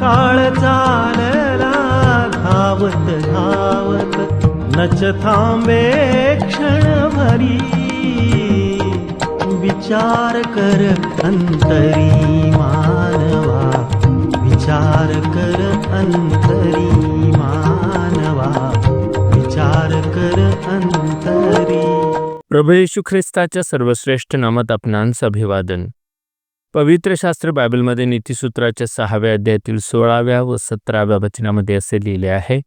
काळ चालला धावत धावत नच थांबे क्षणभरी. विचार कर अंतरी मानवा विचार कर अंतरी मानवा विचार कर अंतरी. प्रभू येशू ख्रिस्ताच्या सर्वश्रेष्ठ नामात आपणांचं अभिवादन. पवित्र शास्त्र बायबलमध्ये नीतिसूत्राच्या सहाव्या अध्यायातील सोळाव्या व सतराव्या वचनामध्ये असे लिहिले आहे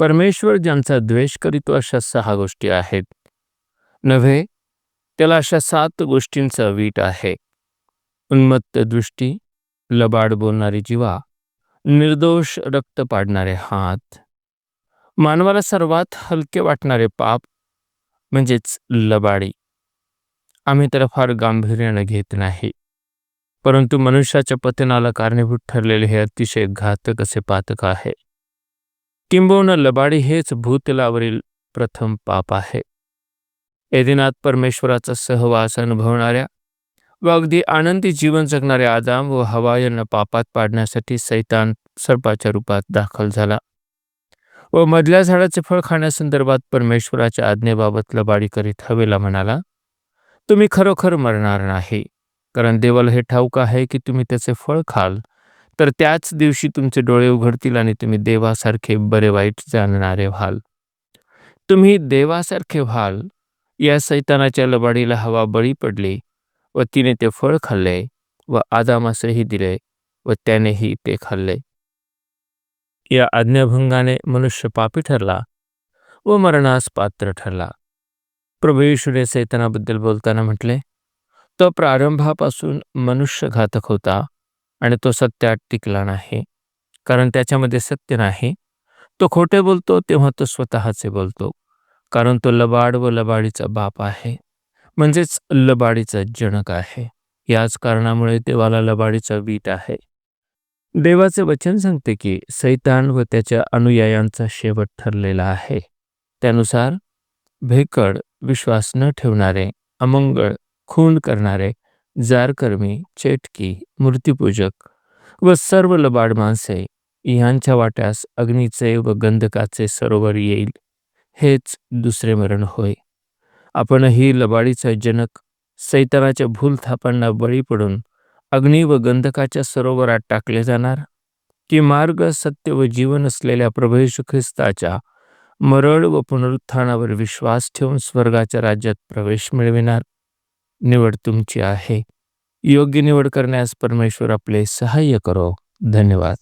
परमेश्वर ज्यांचा द्वेष करीतो अशा सहा गोष्टी आहेत. नव्हे त्याला अशा सात गोष्टींचा वीट आहे. उन्मत्त दृष्टी लबाड बोलणारी जीवा निर्दोष रक्त पाडणारे हात मानवाला सर्वात हलके वाटणारे पाप म्हणजेच लबाडी. आम्ही तर फार गांभीर्यानं घेत नाही. परंतु मनुष्याच्या पतनाला कारणीभूत ठरलेले हे अतिशय घातक असे पातक आहे. किंबहुना लबाडी हेच भूतलावरील प्रथम पाप आहे. या परमेश्वराचा सहवास अनुभवणाऱ्या व अगदी आनंदी जीवन जगणाऱ्या आदाम व हवा यांना पापात पाडण्यासाठी सैतान सर्पाच्या रूपात दाखल झाला. व मधल्या झाडाचे फळ खाण्यासंदर्भात परमेश्वराच्या आज्ञेबाबत लबाडी करीत हवेला म्हणाला तुम्ही खरोखर मरणार नाही. कारण देवाला हे ठाऊक आहे की तुम्ही त्याचे फळ खाल. तर त्याच दिवशी तुमचे डोळे उघडतील आणि तुम्ही देवासारखे बरे वाईट जाणणारे व्हाल. तुम्ही देवासारखे व्हाल. या सैतानाच्या लबाडीला हवा बळी पडली व तिने ते फळ खाल्ले व आदामासही दिले व त्यानेही ते खाल्ले. या आज्ञाभंगाने मनुष्य पापी ठरला व मरणास पात्र ठरला. प्रभू येशूने सैतानाबद्दल बोलताना म्हटले तो प्रारंभापासून मनुष्य घातक होता आणि तो सत्यात टिकला नाही कारण त्याच्यामध्ये सत्य नाही. तो खोटे बोलतो तेव्हा तो स्वतःचे बोलतो कारण तो लबाड व लबाडीचा बाप आहे म्हणजेच लबाडीचा जनक आहे. याच कारणामुळे देवाला लबाडीचा वीट आहे. देवाचे वचन सांगते की सैतान व त्याच्या अनुयायांचा शेवट ठरलेला आहे. त्यानुसार भेकड विश्वास न ठेवणारे अमंगळ खून करणारे जारकर्मी चेटकी मूर्तीपूजक व सर्व लबाड माणसे यांच्या वाट्यास अग्नीचे व गंधकाचे सरोवर येईल हेच दुसरे मरण होय. आपणही लबाडीचा जनक सैतानाच्या भूलथापांना बळी पडून अग्नी व गंधकाच्या सरोवरात टाकले जाणार? की मार्ग सत्य व जीवन असलेल्या प्रभू येशू ख्रिस्ताच्या मरण व पुनरुत्थानावर विश्वास ठेवून स्वर्गाच्या राज्यात प्रवेश मिळविणार? निवड तुमची आहे. योग्य निवड करण्यास परमेश्वर आपले सहाय्य करो. धन्यवाद.